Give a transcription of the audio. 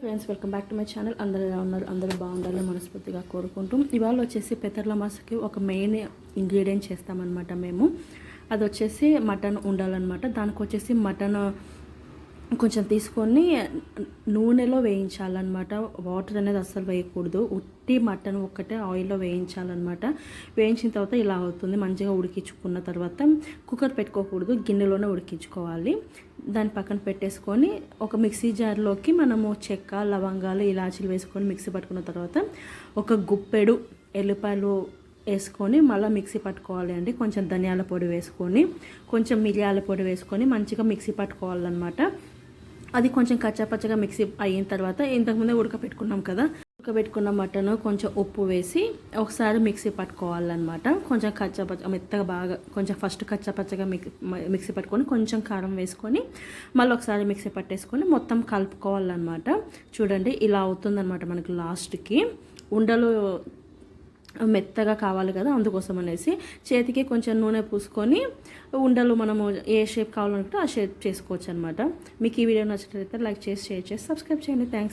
Friends welcome back to my channel అందరూ ఎలా ఉన్నారు? అందరూ బాగుండాలని మనస్ఫూర్తిగా కోరుకుంటూ ఇవాళ వచ్చేసి పెతర్ల మాసకి ఒక మెయిన్ ఇంగ్రీడియంట్ చేస్తామన్నమాట మేము. అది వచ్చేసి మటన్ ఉండాలన్నమాట. దానికి వచ్చేసి మటన్ కొంచెం తీసుకొని నూనెలో వేయించాలన్నమాట. వాటర్ అనేది అస్సలు వేయకూడదు. ఉట్టి మటన్ ఒక్కటే ఆయిల్లో వేయించాలన్నమాట. వేయించిన తర్వాత ఇలా అవుతుంది. మంచిగా ఉడికించుకున్న తర్వాత కుక్కర్ పెట్టుకోకూడదు. గిన్నెలోనే ఉడికించుకోవాలి. దాని పక్కన పెట్టేసుకొని ఒక మిక్సీ జార్లోకి మనము చెక్క లవంగాలు ఇలాచీలు వేసుకొని మిక్సీ పట్టుకున్న తర్వాత ఒక గుప్పెడు ఎల్లిపాయలు వేసుకొని మళ్ళీ మిక్సీ పట్టుకోవాలి అండి. కొంచెం ధనియాల పొడి వేసుకొని కొంచెం మిరియాల పొడి వేసుకొని మంచిగా మిక్సీ పట్టుకోవాలన్నమాట. అది కొంచెం కచ్చాపచ్చగా మిక్సీ అయిన తర్వాత ఇంతకుముందే ఉడకపెట్టుకున్నాం కదా. ఉడకబెట్టుకున్న మటన్ కొంచెం ఉప్పు వేసి ఒకసారి మిక్సీ పట్టుకోవాలన్నమాట. కొంచెం కచ్చాపచ్చ మెత్తగా బాగా కొంచెం ఫస్ట్ కచ్చాపచ్చగా మిక్ మిక్సీ పట్టుకొని కొంచెం కారం వేసుకొని మళ్ళీ ఒకసారి మిక్సీ పట్టేసుకొని మొత్తం కలుపుకోవాలన్నమాట. చూడండి ఇలా అవుతుందన్నమాట మనకి లాస్ట్కి ఉండలు మెత్తగా కావాలి కదా అందుకోసం అనేసి చేతికి కొంచెం నూనె పూసుకొని ఉండలు మనము ఏ షేప్ కావాలనుకుంటే ఆ షేప్ చేసుకోవచ్చు అనమాట మీకు ఈ వీడియో నచ్చినట్లయితే లైక్ చేసి షేర్ చేసి సబ్స్క్రైబ్ చేయండి. థ్యాంక్స్